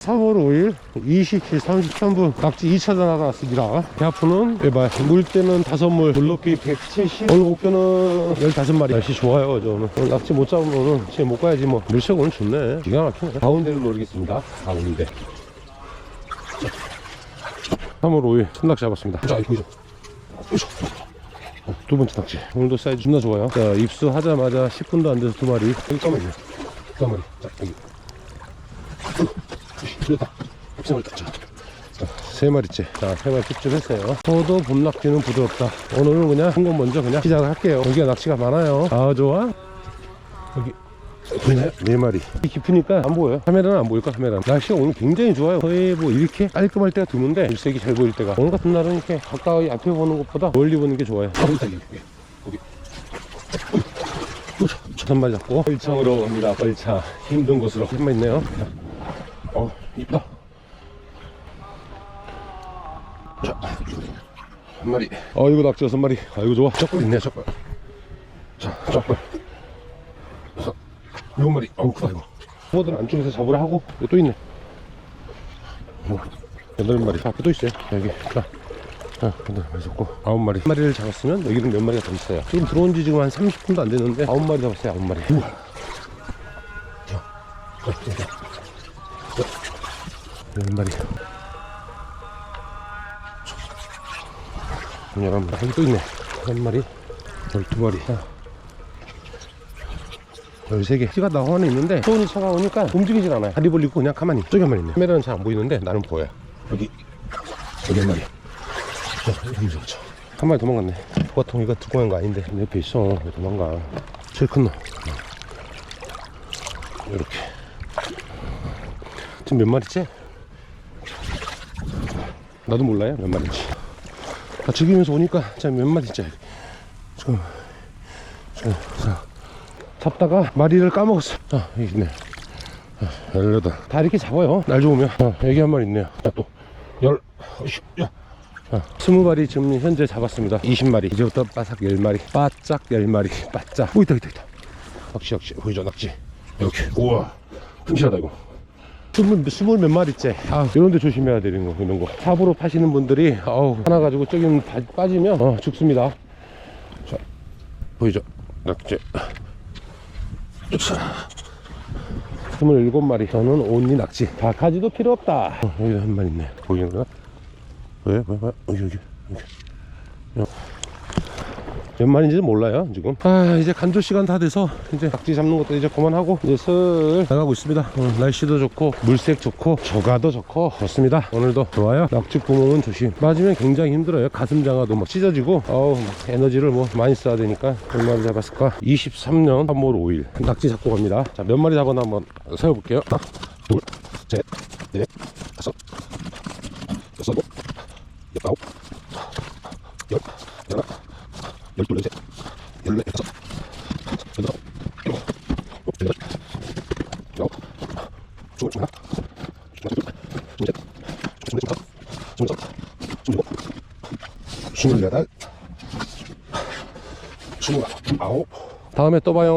3월 5일 20시 33분 낙지 2차전 하러 왔습니다. 배아프는 물때는 5물 물높이 170 오늘 목표는 15마리. 날씨 좋아요 저는 낙지 못 잡으면 집에 못 가야지 뭐. 물색 오늘 좋네. 기가 막히네. 가운데를 노리겠습니다. 가운데. 3월 5일 손낙지 잡았습니다. 자 보이죠? 어, 두 번째 낙지. 오늘도 사이즈 존나 좋아요. 자 입수하자마자 10분도 안 돼서 두 마리. 여기 까마리요 까마리. 자 여기 틀렸다 흡성을 땄죠 세 마리째 자세 마리 쭉 했어요 저도 봄낙지는 부드럽다 오늘은 그냥 한 건 먼저 그냥 시작을 할게요 여기가 낚시가 많아요 아 좋아 여기 보이나요? 네 마리 이 깊으니까 안 보여요 카메라는 안 보일까 카메라는 날씨가 오늘 굉장히 좋아요 거의 뭐 이렇게 깔끔할 때가 드문데 일색이 잘 보일 때가 오늘 같은 날은 이렇게 가까이 앞에 보는 것보다 멀리 보는 게 좋아요 아, 여기 여기 첫 마리 잡고 벌창으로 갑니다 벌창 힘든 곳으로 한 마리 있네요 어 이쁘다 자 한 마리. 어 이거 낙지 여섯 마리. 아 이거 좋아. 쩍벌 있네 쩍벌 자 쩍벌 여섯 일곱 마리. 어우 크다 이거 후보들 안쪽에서 잡으라 하고. 이거 또 있네. 어, 여덟 마리. 앞에 또 있어요. 여기. 자 아, 마리 잡고. 아홉 마리. 한 마리를 잡았으면 여기는 몇 마리가 더 있어요? 지금 들어온 지 지금 한 30분도 안 됐는데 아홉 마리 잡았어요 아홉 마리. 우와. 자, 자, 자, 자. 열 마리. 열한 마리. 여기 또 있네. 한 마리. 열두 마리. 자. 열세 개. 씨가 나안에 있는데 소운이 차가우니까 움직이질 않아요. 다리 벌리고 그냥 가만히. 저기 한 마리 있네 카메라는 잘 안 보이는데 나는 보여 여기. 여기 한 마리. 한 마리 도망갔네. 보통이가 두꺼운 거 아닌데. 내 옆에 있어. 왜 도망가. 제일 큰놈. 이렇게. 지금 몇 마리째? 나도 몰라요 몇 마리인지. 아, 즐기면서 오니까 진짜 몇 마리째 지금 지금 자, 잡다가 마리를 까먹었어. 아 여기 있네. 아, 열여덟. 다 이렇게 잡아요. 날 좋으면. 아, 여기 한 마리 있네요. 자또열 야. 자, 스무 마리 지금 현재 잡았습니다. 20마리. 이제부터 바삭 10마리. 바짝 10마리. 바짝. 오 있다 있다 있다. 낚시 낚시. 보이죠 낚시? 이렇게 우와. 흠실하다 이거 스물, 스물 몇 마리째 아 이런 데 조심해야 되는 거 이런 거. 삽으로 파시는 분들이 아우. 하나 가지고 저기 빠- 빠지면 어 죽습니다. 자 보이죠? 낙지 스물일곱 마리. 저는 온리 낚시 바카지도 필요 없다. 어, 여기 한 마리 있네. 보이는구나 왜? 왜? 왜? 여기 여기 여기 몇 마리인지 몰라요 지금. 아 이제 간조 시간 다 돼서 이제 낙지 잡는 것도 이제 그만하고 이제 슬 나가고 있습니다. 오늘 날씨도 좋고 물색 좋고 저가도 좋고 좋습니다. 오늘도 좋아요. 낙지 구멍은 조심. 맞으면 굉장히 힘들어요. 가슴 장화도 막 찢어지고. 어우 막 에너지를 뭐 많이 써야 되니까 몇 마리 잡았을까? 23년 3월 5일. 낙지 잡고 갑니다. 자 몇 마리 잡았나 한번 세워볼게요. 하나 둘셋넷 다섯 여섯 일곱 여덟 아홉 열 열하나 열둘 열셋 열넷 열다섯 열여덟 일곱 열여덟 열아홉 스물 스물하나 스물둘 스물셋 스물넷 스물다섯 스물여섯 스물일곱 스물여덟 스물아홉 다음에 또 봐요